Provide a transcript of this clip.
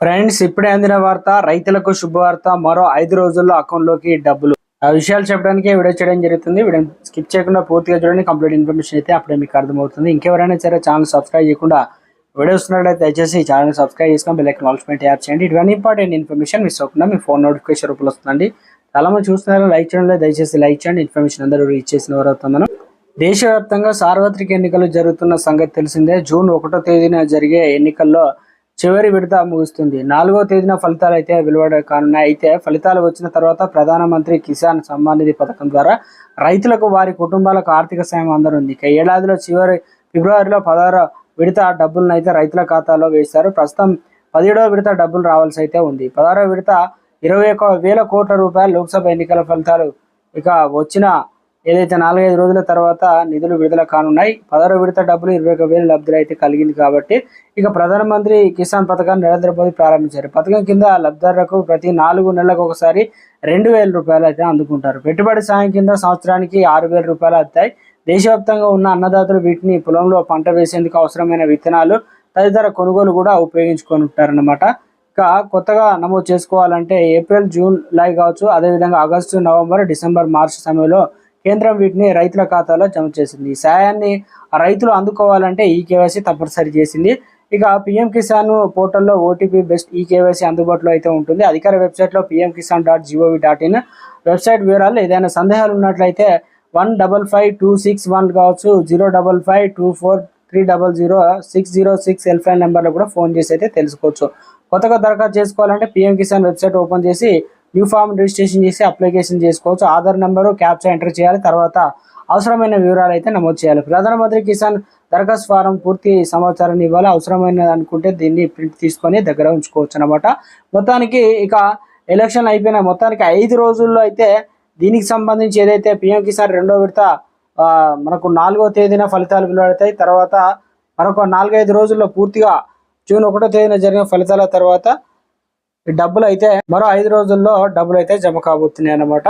Friends ఇప్పుడే అందిన వార్త రైతులకు శుభవార్త. మరో ఐదు రోజుల్లో అకౌంట్లోకి డబ్బులు. ఆ విషయాలు చెప్పడానికి వీడియో చేయడం జరుగుతుంది. వీడియో స్కిప్ చేయకుండా పూర్తిగా చూడండి. కంప్లీట్ ఇన్ఫర్మేషన్ అయితే అప్పుడే మీకు అర్థమవుతుంది. ఇంకెవరైనా సరే ఛానల్ సబ్స్క్రైబ్ చేయకుండా వీడియో వస్తున్నట్లయితే దయచేసి ఛానల్ సబ్స్క్రైబ్ చేసుకొని బెల్ ఐకాన్ యాప్ చేయండి. ఇటువంటి ఇంపార్టెంట్ ఇన్ఫర్మేషన్ మిస్ అవ్వకుండా మీ ఫోన్ నోటిఫికేషన్ రూపంలో వస్తుందండి. చాలా మంది చూస్తున్నారు. లైక్ చేయడం దయచేసి లైక్ చేయండి. ఇన్ఫర్మేషన్ అందరూ రీచ్ చేసిన వారు అవుతాం దేశవ్యాప్తంగా సార్వత్రిక ఎన్నికలు జరుగుతున్న సంగతి తెలిసిందే. జూన్ ఒకటో తేదీన జరిగే ఎన్నికల్లో చివరి విడత ముగుస్తుంది. నాలుగో తేదీన ఫలితాలు అయితే వెలువడ కానున్నాయి అయితే ఫలితాలు వచ్చిన తర్వాత ప్రధానమంత్రి కిసాన్ సమ్మాన్ నిధి పథకం ద్వారా రైతులకు వారి కుటుంబాలకు ఆర్థిక సాయం అందనుంది. ఇక ఏడాదిలో చివరి ఫిబ్రవరిలో పదహారో విడత డబ్బులను అయితే రైతుల ఖాతాలో వేశారు. ప్రస్తుతం పదిహేడవ విడత డబ్బులు రావాల్సి అయితే ఉంది. పదహారో విడత ఇరవై ఒక వేల కోట్ల రూపాయలు లోక్సభ ఎన్నికల ఫలితాలు ఇక వచ్చిన ఏదైతే నాలుగైదు రోజుల తర్వాత నిధులు విడుదల కానున్నాయి పదహారు విడత డబ్బులు ఇరవై ఒక వేలు లబ్ధులు అయితే కలిగింది కాబట్టి ఇక ప్రధానమంత్రి కిసాన్ పథకాన్ని నరేంద్ర మోదీ ప్రారంభించారు. పథకం కింద లబ్ధిదారులకు ప్రతి నాలుగు నెలలకు ఒకసారి రెండు వేల రూపాయలు అయితే అందుకుంటారు. పెట్టుబడి సాయం కింద సంవత్సరానికి ఆరు వేల రూపాయలు అవుతాయి దేశవ్యాప్తంగా ఉన్న అన్నదాతలు వీటిని పొలంలో పంట వేసేందుకు అవసరమైన విత్తనాలు తదితర కొనుగోలు కూడా ఉపయోగించుకొని ఉంటారనమాట ఇంకా కొత్తగా నమోదు చేసుకోవాలంటే ఏప్రిల్ జూన్ లై కావచ్చు. అదేవిధంగా ఆగస్టు నవంబర్ డిసెంబర్ మార్చి సమయంలో కేంద్రం వీటిని రైతుల ఖాతాలో జమ చేసింది. ఈ సాయాన్ని రైతులు అందుకోవాలంటే ఈ కేవైసీ తప్పనిసరి చేసింది. ఇక పిఎం కిసాన్ పోర్టల్లో ఓటీపీ బెస్ట్ ఈ కేవైసీ అందుబాటులో అయితే ఉంటుంది. అధికార వెబ్సైట్లో PM Kisan dot G O V dot in website వివరాలు. ఏదైనా సందేహాలు ఉన్నట్లయితే one double five two six one కావచ్చు. Zero double five two four three double zero six zero six help line నెంబర్లో కూడా ఫోన్ చేసి అయితే తెలుసుకోవచ్చు. కొత్తగా దరఖాస్తు చేసుకోవాలంటే పిఎం కిసాన్ వెబ్సైట్ ఓపెన్ చేసి న్యూ ఫామ్ రిజిస్ట్రేషన్ చేసి అప్లికేషన్ చేసుకోవచ్చు. ఆధార్ నెంబరు క్యాప్చా ఎంటర్ చేయాలి. తర్వాత అవసరమైన వివరాలు అయితే నమోదు చేయాలి. ప్రధానమంత్రి కిసాన్ దరఖాస్తు ఫారం పూర్తి సమాచారాన్ని ఇవ్వాలి. అవసరమైనది అనుకుంటే దీన్ని ప్రింట్ తీసుకొని దగ్గర ఉంచుకోవచ్చు అనమాట మొత్తానికి ఇక ఎలక్షన్ అయిపోయిన మొత్తానికి ఐదు రోజుల్లో అయితే దీనికి సంబంధించి ఏదైతే పిఎం కిసాన్ రెండో విడత మనకు నాలుగో తేదీన ఫలితాలు వెలువడతాయి. తర్వాత మరొక నాలుగైదు రోజుల్లో పూర్తిగా జూన్ ఒకటో తేదీన జరిగిన ఫలితాల తర్వాత ఈ డబ్బులు అయితే మరో ఐదు రోజుల్లో డబ్బులు అయితే జమ కాబోతున్నాయి అన్నమాట